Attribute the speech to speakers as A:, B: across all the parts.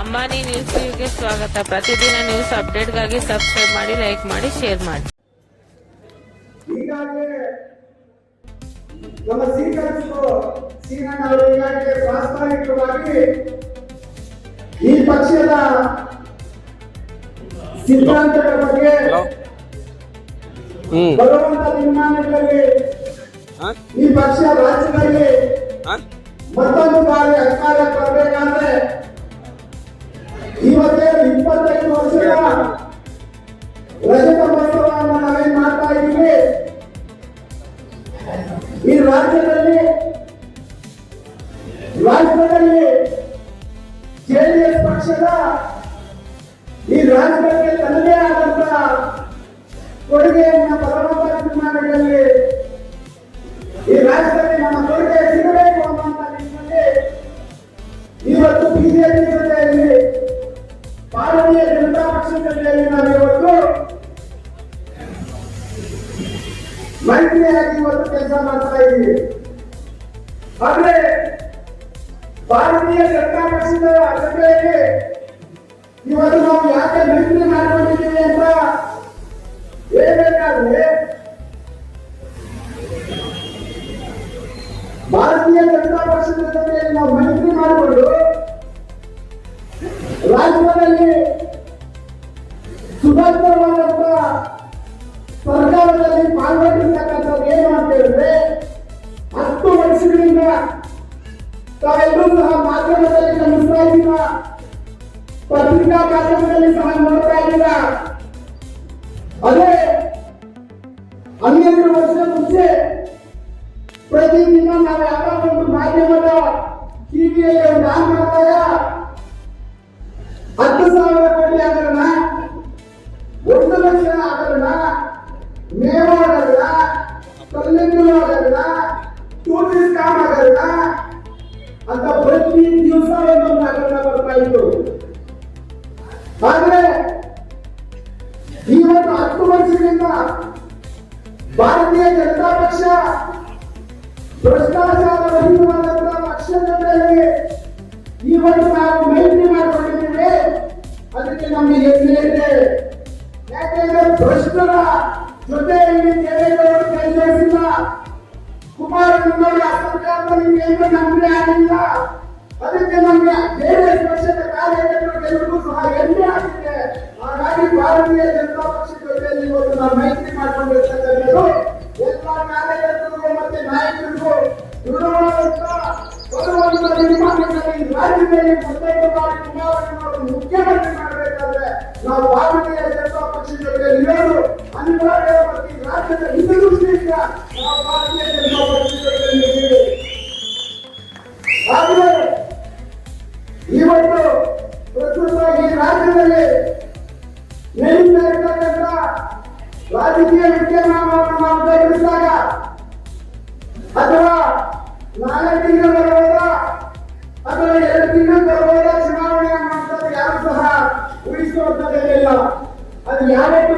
A: ಅಂಬಾನಿ ನ್ಯೂಸ್ಗೆ ಸ್ವಾಗತ. ಪ್ರತಿದಿನ ನ್ಯೂಸ್ ಅಪ್ಡೇಟ್ಗಾಗಿ ಸಬ್ಸ್ಕ್ರೈಬ್ ಮಾಡಿ ಲೈಕ್ ಮಾಡಿ ಶೇರ್ ಮಾಡಿ.
B: ಈಗಾಗಲೇ ನಮ್ಮ ಈಗಾಗಲೇ ಪ್ರಾಸ್ತಾವಿಕವಾಗಿ ಈ ಪಕ್ಷದ ಸಿದ್ಧಾಂತಗಳ ಬಗ್ಗೆ ಬರುವಂತ
C: ತೀರ್ಮಾನಗಳಲ್ಲಿ
B: ಈ ಪಕ್ಷ ರಾಜ್ಯದಲ್ಲಿ ಮತ್ತೊಂದು ಬಾರಿ ಬರಬೇಕಾದ್ರೆ ಇವತ್ತೇ ಇಪ್ಪತ್ತೈದು ವರ್ಷದ ರಜತ ಮಹೋತ್ಸವವನ್ನು ನಾವೇನ್ ಮಾಡ್ತಾ ಇದ್ದೀವಿ? ಈ ರಾಜ್ಯದಲ್ಲಿ ರಾಜ್ಯದಲ್ಲಿ ಜೆಡಿಎಸ್ ಪಕ್ಷದ ಈ ರಾಜ್ಯಕ್ಕೆ ತನ್ನದೇ ಆದಂತ ಕೊಡುಗೆಯನ್ನ ಪರಮಾತ್ಮ ತೀರ್ಮಾನಗಳಲ್ಲಿ ಈ ರಾಜ್ಯದಲ್ಲಿ ನಮ್ಮ ಕೊಡುಗೆ ಸಿಗಬೇಕು ಅನ್ನುವಂತ ನಿಟ್ಟಿನಲ್ಲಿ ಇವತ್ತು ಬಿಜೆಪಿ ಜೊತೆಯಲ್ಲಿ ಭಾರತೀಯ ಜನತಾ ಪಕ್ಷದ ಜೊತೆಯಲ್ಲಿ ನಾನು ಇವತ್ತು ಮೈತ್ರಿಯಾಗಿ ಇವತ್ತು ಕೆಲಸ ಮಾಡ್ತಾ ಇದ್ದೀವಿ ಆದ್ರೆ ಭಾರತೀಯ ಜನತಾ ಪಕ್ಷದ ಜೊತೆಯಲ್ಲಿ ಇವತ್ತು ನಾವು ಯಾಕೆ ರಾಜ್ಯದಲ್ಲಿ ಸುಭದ್ರವಾದಂತ ಸರ್ಕಾರದಲ್ಲಿ ಪಾಲ್ಗೊಂಡಿರ್ತಕ್ಕಂಥದ್ದು ಏನು ಅಂತ ಹೇಳಿದ್ರೆ ಹತ್ತು ವರ್ಷಗಳಿಂದ ತಾವೆಲ್ಲರೂ ಸಹ ಮಾಧ್ಯಮದಲ್ಲಿ ಗಮನಿಸ್ತಾ ಇದ್ದೀರ ಪತ್ರಿಕಾ ಮಾಧ್ಯಮದಲ್ಲಿ ಸಹ ನೋಡ್ತಾ ಇದ್ದೀರ ಅದೇ ಹನ್ನೆರಡು ವರ್ಷ ಮುಂಚೆ ಪ್ರತಿದಿನ ನಾವು ಯಾವ ಒಂದು ಮಾಧ್ಯಮದ ಟಿವಿಯಲ್ಲಿ ಒಂದು ಆನ್ ಮಾಡಿದಾಗ ಟೂರಿಸ್ಟ್ ಕಾಮ್ ಅಂತ ಪ್ರತಿ ದಿವಸ ಒಂದೊಂದು ಹಗರಣ ಬರ್ತಾ ಇತ್ತು. ಆದ್ರೆ ಇವತ್ತು ಹತ್ತು ವರ್ಷದಿಂದ ಭಾರತೀಯ ಜನತಾ ಪಕ್ಷ ಭ್ರಷ್ಟಾಚಾರ ರಹಿತವಾದಂತಹ ಈ ಇವತ್ತು ನಾವು ಮೈತ್ರಿ ಮಾಡಿಕೊಂಡಿದ್ದೇವೆ. ಅದಕ್ಕೆ ನಮಗೆ ಹೆಮ್ಮೆ ಇದೆ. ಯಾಕೆಂದ್ರೆ ಭ್ರಷ್ಟರ ಜೊತೆಯಲ್ಲಿ ದೇವೇಗೌಡರು ಕೈ ಜೋಡಿಸಿಲ್ಲ ಕುಮಾರಸ್ವಾಮಿ ಏನು ನಮ್ಗೆ ಆಗಿಲ್ಲ. ಅದಕ್ಕೆ ನಮ್ಗೆ ಬೇರೆ ಪಕ್ಷದ ಕಾರ್ಯಕರ್ತರು ಎಲ್ಲರಿಗೂ ಸಹ ಎಣ್ಣೆ ಆಗಿದೆ ಹಾಗಾಗಿ ಭಾರತೀಯ ಜನತಾ ಪಕ್ಷದ ಜೊತೆಯಲ್ಲಿ ಇವತ್ತು ನಾವು ಮೈತ್ರಿ ಮಾಡಿಕೊಂಡಿರ್ತಕ್ಕಂಥದ್ದು. ಎಲ್ಲ ಕಾರ್ಯಕರ್ತರಿಗೂ ಮತ್ತೆ ನಾಯಕರಿಗೂ ನಿರ್ಮಾಣದಲ್ಲಿ ರಾಜ್ಯದಲ್ಲಿ ನಡೀತಾ ಇರ್ತಕ್ಕಂಥ ರಾಜಕೀಯ ವಿದ್ಯಮಾನವನ್ನು ನಾವು ಗಮನಿಸಿದಾಗ ಅಥವಾ ನಾಲ್ಕು ತಿಂಗಳು ಬರಬಹುದ? ಅಥವಾ ಎರಡು ತಿಂಗಳು ಬರಬಹುದ? ಚುನಾವಣೆ ಮಾಡ್ತಾರೆ ಯಾರು ಸಹ ಉಳಿಸುವಂಥದ್ದೇನಿಲ್ಲ ಅದು ಯಾವತ್ತು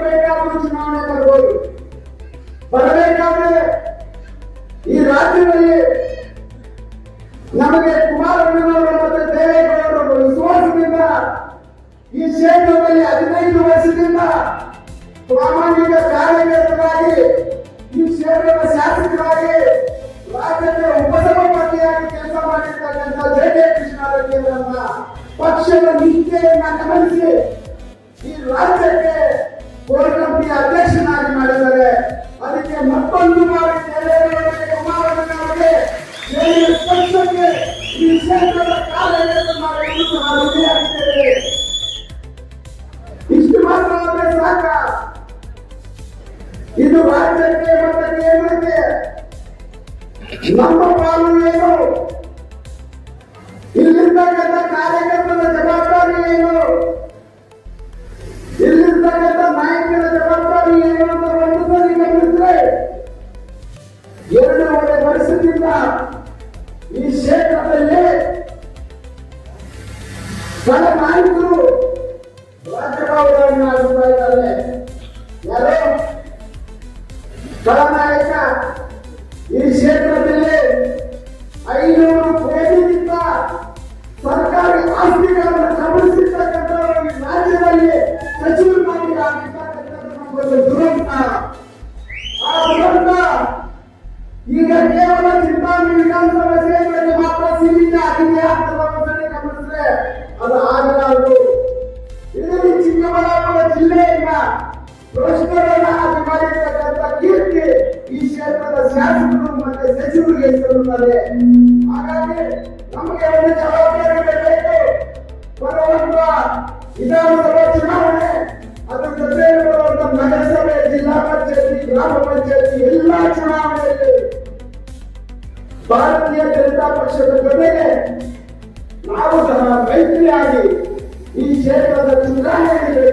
B: ಪ್ರಾಮಾಣಿಕ ಕಾರ್ಯಕರ್ತರಾಗಿ, ಈ ಕ್ಷೇತ್ರದ ಶಾಸಕರಾಗಿ ರಾಜ್ಯದ ಉಪಸಭಾಪತಿಯಾಗಿ ಕೆಲಸ ಮಾಡಿರ್ತಕ್ಕಂಥ ಜೆ ಕೆ ಕೃಷ್ಣಾರೆಡ್ಡಿಯವರನ್ನ ಪಕ್ಷದ ನಿಷ್ಠೆಯನ್ನ ಗಮನಿಸಿ ಈ ರಾಜ್ಯಕ್ಕೆ ಕೋರ್ ಕಮಿಟಿಯ ಅಧ್ಯಕ್ಷನಾಗಿ ಮಾಡಿದ್ದಾರೆ. ಅದಕ್ಕೆ ಮತ್ತೊಂದು ಬಾರಿ ದೇವೇಗೌಡರಿಗೆ ಕುಮಾರಣ್ಣನವರಿಗೆ ಜೆಡಿಎಸ್ ಪಕ್ಷಕ್ಕೆ ಈ ಕ್ಷೇತ್ರದ ಕಾರ್ಯಕರ್ತ ಇದು ರಾಜ್ಯಕ್ಕೆ ಮತ್ತು ಕೇಂದ್ರಕ್ಕೆ ನಮ್ಮ ಪಾಲು ಏನು ಇಲ್ಲಿರ್ತಕ್ಕಂಥ ಕಾರ್ಯಕರ್ತರ ಜವಾಬ್ದಾರಿ ಏನು? ಇಲ್ಲಿರ್ತಕ್ಕಂಥ ನಾಯಕರ ಜವಾಬ್ದಾರಿ ಏನು ಅಂತ ಒಂದು ಸರಿ ಗಮನಿಸಿದ್ರೆ ಎರಡೂವರೆ ವರ್ಷದಿಂದ ಈ ಕ್ಷೇತ್ರದಲ್ಲಿ ಸ್ಥಳ ನಾಯಕರು ರಾಜ್ಯಪಾಲರನ್ನು ಆಡುತ್ತಾ ಇದ್ದಾರೆ ಯಾರು? ಬಡನಾಯಕ ಈ ಕ್ಷೇತ್ರದಲ್ಲಿ ಐನೂರು ಕೋಟಿಗಿಂತ ಸರ್ಕಾರಿ ಆಸ್ತಿಗಳನ್ನು ಗಮನಿಸಿರ್ತಕ್ಕಂಥ ರಾಜ್ಯದಲ್ಲಿ ಸಚಿವರಾಗಿ ದುರಂತ. ಆ ದುರಂತ ಈಗ ಕೇವಲ ಚಿಂತಾಮಣಿ ವಿಧಾನಸಭಾ ಕ್ಷೇತ್ರಕ್ಕೆ ಮಾತ್ರ ಸೀಮಿತ ಆಗಿದೆ ಅಂತ ಭಾವನೆ ಗಮನಿಸಿದ್ರೆ ಅದು ಆಗಲಾರದು. ಇದರಲ್ಲಿ ಚಿಕ್ಕಬಳ್ಳಾಪುರ ಭ್ರಷ್ಟರನ್ನ ಅದು ಮಾಡಿರ್ತಕ್ಕಂಥ ಕೀರ್ತಿ ಈ ಕ್ಷೇತ್ರದ ಶಾಸಕರು ಮತ್ತೆ ಸಚಿವರಿಗೆ ಸಲ್ಲುತ್ತದೆ ಹಾಗಾಗಿ ನಮಗೆ ಒಂದು ಜವಾಬ್ದಾರಿ ಬೇಕು ಬರುವಂತ ವಿಧಾನಸಭಾ ಚುನಾವಣೆ ಅದ್ರ ಜೊತೆ ಬರುವಂತ ನಗರಸಭೆ, ಜಿಲ್ಲಾ ಪಂಚಾಯತಿ, ಗ್ರಾಮ ಪಂಚಾಯತಿ ಎಲ್ಲಾ ಚುನಾವಣೆಯಲ್ಲಿ ಭಾರತೀಯ ಜನತಾ ಪಕ್ಷದ ಜೊತೆಗೆ ನಾವು ಸಹ ಮೈತ್ರಿಯಾಗಿ ಈ ಕ್ಷೇತ್ರದ ಚುನಾವಣೆ ಈ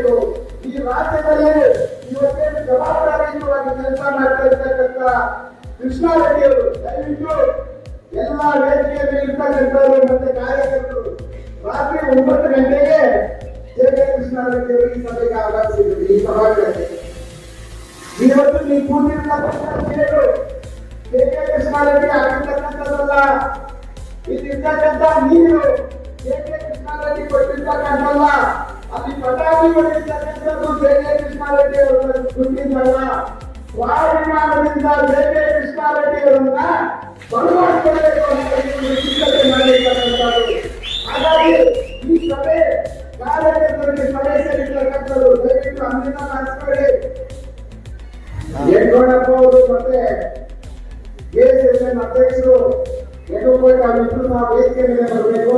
B: ರಾಜ್ಯದಲ್ಲಿ ಇವತ್ತೇನು ಜವಾಬ್ದಾರಿಯುತವಾಗಿ ಕೆಲಸ ಮಾಡ್ತಾ ಇರ್ತಕ್ಕಂಥ ಕೃಷ್ಣಾರೆಡ್ಡಿ ಅವರು, ದಯವಿಟ್ಟು ಎಲ್ಲ ವೇದಿಕೆ ಮೇಲೆ ಇರ್ತಕ್ಕಂಥವ್ರು ಮತ್ತೆ ಕಾರ್ಯಕರ್ತರು, ರಾತ್ರಿ ಒಂಬತ್ತು ಗಂಟೆಗೆ ಜೆ ಕೆ ಕೃಷ್ಣಾರೆಡ್ಡಿ ಅವರು ಈ ಸಭೆಗೆ ಆಹ್ವಾನಿಸಿದ್ರು ಈ ಸಭಾಗೃಹಕ್ಕೆ ಇವತ್ತು ನೀವು ಕೂತಿರ್ತಕ್ಕಂಥ ಸೇರು ಕೆ ಕೆ ಕೃಷ್ಣಾರೆಡ್ಡಿ ಆಗಿರ್ತಕ್ಕಂಥದ್ದಲ್ಲ. ಇಲ್ಲಿರ್ತಕ್ಕಂಥ ನೀರು ಕೆ ಕೆ ಕೊಟ್ಟಿರ್ತಕ್ಕಂಥಲ್ಲ ಅಲ್ಲಿ ಪಟಾಕಿ ಹೊಡೆದಿರ್ತಕ್ಕಂಥದ್ದು ಕೆ ಕೆ ಕೃಷ್ಣಾರೆಡ್ಡಿ ಅವರ ದುಡ್ಡಿಂದಲ್ಲ ಸ್ವಾಭಿಮಾನದಿಂದ ಕೆ ಕೆ ಕೃಷ್ಣಾರೆಡ್ಡಿ ಅವರನ್ನ ಬಲವಾಗಿಸಬೇಕು ಅಂತ ಇವರು ಸಿದ್ಧತೆ ಮಾಡಿರ್ತಕ್ಕಂಥದ್ದು ಹಾಗಾಗಿ ಈ ಸಭೆ ಕಾರ್ಯಕರ್ತರಿಗೆ ಸಭೆ ಸೇರಿರ್ತಕ್ಕಂಥದ್ದು ದಯವಿಟ್ಟು ಅಂದಿನ ಮಾಡಿಸ್ಬೇಡಿ ಯಡ್ಗೌಡಪ್ಪ ಅವರು ಮತ್ತೆ ಕೆಎಸ್ಎಸ್ಎನ್ ಅಧ್ಯಕ್ಷರು ಯಡ್ಗೌಡ ಅವರಿಬ್ಬರು ಸಹ ವೇದಿಕೆ ಮೇಲೆ ಬರಬೇಕು